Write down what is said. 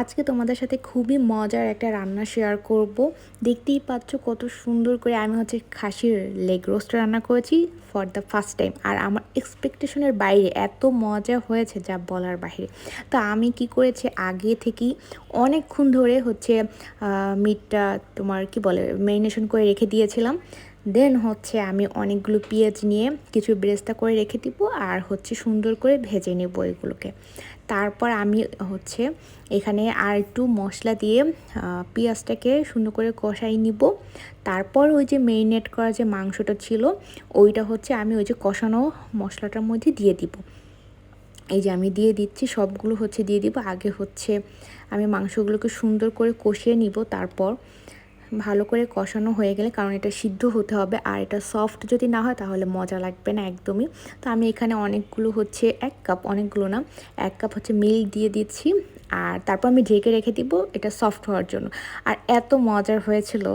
আজকে তোমাদের সাথে খুবই মজার একটা রান্না শেয়ার করব। দেখতেই পাচ্ছ কত সুন্দর করে আমি হচ্ছে খাসির লেগ রোস্ট রান্না করেছি ফর দ্য ফার্স্ট টাইম আর আমার এক্সপেকটেশনের বাইরে এত মজা হয়েছে যা বলার বাইরে। তো আমি কি করেছি আগে থেকেই অনেকক্ষণ ধরে হচ্ছে মিটটা তোমার কি বলে ম্যারিনেশন করে রেখে দিয়েছিলাম। দেন হচ্ছে আমি অনেকগুলো পেঁয়াজ নিয়ে কিছু ব্রেস্তা করে রেখে দিব আর হচ্ছে সুন্দর করে ভেজে নেব এগুলোকে। তারপর আমি হচ্ছে এখানে আর একটু মশলা দিয়ে পেঁয়াজটাকে সুন্দর করে কষাই নিব। তারপর ওই যে মেরিনেট করা যে মাংসটা ছিল, ওইটা হচ্ছে আমি ওই যে কষানো মশলাটার মধ্যে দিয়ে দিব। এই যে আমি দিয়ে দিচ্ছি, সবগুলো হচ্ছে দিয়ে দিব। আগে হচ্ছে আমি মাংসগুলোকে সুন্দর করে কষিয়ে নিব, তারপর ভালো করে কষানো হয়ে গেলে, কারণ এটা সিদ্ধ হতে হবে। আর এটা সফট যদি না হয়, তাহলে মজা লাগবে না একদমই। তো আমি এখানে অনেকগুলো হচ্ছে এক কাপ অনেকগুলো না, এক কাপ হচ্ছে মিল্ক দিয়ে দিচ্ছি। আর তারপর আমি ঢেকে রেখে দিব, এটা সফট হওয়ার জন্য। আর এত মজার হয়েছিল।